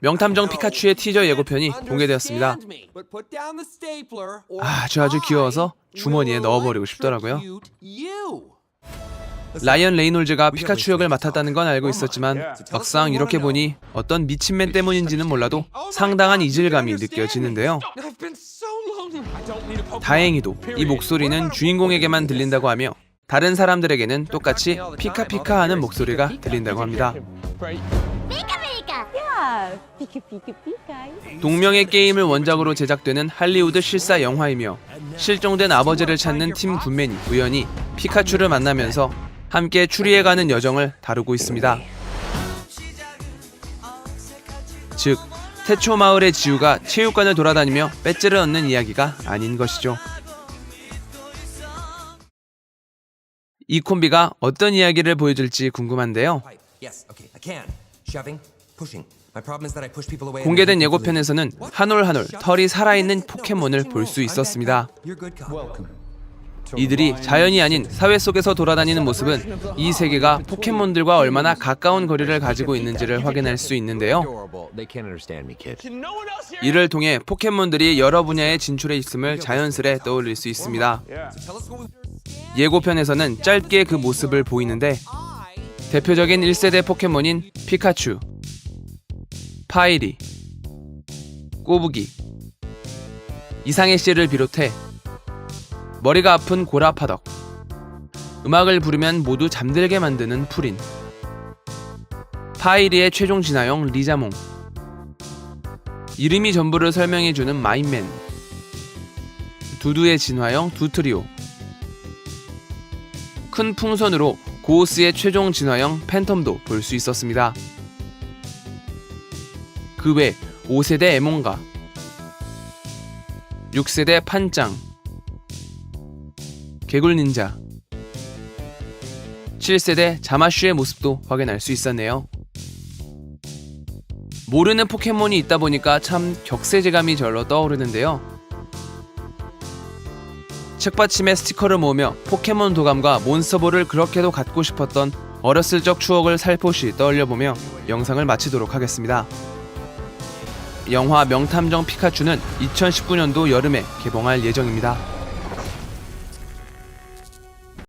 명탐정 피카츄의 티저 예고편이 공개되었습니다. 아주 아주 귀여워서 주머니에 넣어버리고 싶더라고요. 라이언 레이놀즈가 피카츄 역을 맡았다는 건 알고 있었지만 막상 이렇게 보니 어떤 미친맨 때문인지는 몰라도 상당한 이질감이 느껴지는데요. 다행히도 이 목소리는 주인공에게만 들린다고 하며 다른 사람들에게는 똑같이 피카피카 하는 목소리가 들린다고 합니다. 동명의 게임을 원작으로 제작되는 할리우드 실사 영화이며 실종된 아버지를 찾는 팀 군맨이 우연히 피카츄를 만나면서 함께 추리해가는 여정을 다루고 있습니다. 즉, 태초 마을의 지우가 체육관을 돌아다니며 배지를 얻는 이야기가 아닌 것이죠. 이 콤비가 어떤 이야기를 보여줄지 궁금한데요. Yes, okay, I can. Shoving, pushing. My problem is that I push people away. and 공개된. 예고편에서는 한 올 한 올 털이 살아있는 포켓몬을 볼 수 있었습니다. You're good cop. 이들이 자연이 아닌 사회 속에서 돌아다니는 모습은 이 세계가 포켓몬들과 얼마나 가까운 거리를 가지고 있는지를 확인할 수 있는데요. Adorable. They can't understand me, kid. 이를 통해 포켓몬들이 여러 분야에 진출해 있음을 자연스레 떠올릴 수 있습니다. 예고편에서는 짧게 그 모습을 보이는데 대표적인 1세대 포켓몬인 피카츄, 파이리, 꼬부기, 이상해 씨를 비롯해 머리가 아픈 고라파덕, 음악을 부르면 모두 잠들게 만드는 프린, 파이리의 최종 진화형 리자몽, 이름이 전부를 설명해주는 마인맨, 두두의 진화형 두트리오, 큰 풍선으로 고오스의 최종 진화형 팬텀도 볼 수 있었습니다. 그 외 5세대 에몬가, 6세대 판짱, 개굴 닌자, 7세대 자마슈의 모습도 확인할 수 있었네요. 모르는 포켓몬이 있다 보니까 참 격세지감이 절로 떠오르는데요. 책받침에 스티커를 모으며 포켓몬 도감과 몬스터볼을 그렇게도 갖고 싶었던 어렸을 적 추억을 살포시 떠올려보며 영상을 마치도록 하겠습니다. 영화 명탐정 피카츄는 2019년도 여름에 개봉할 예정입니다.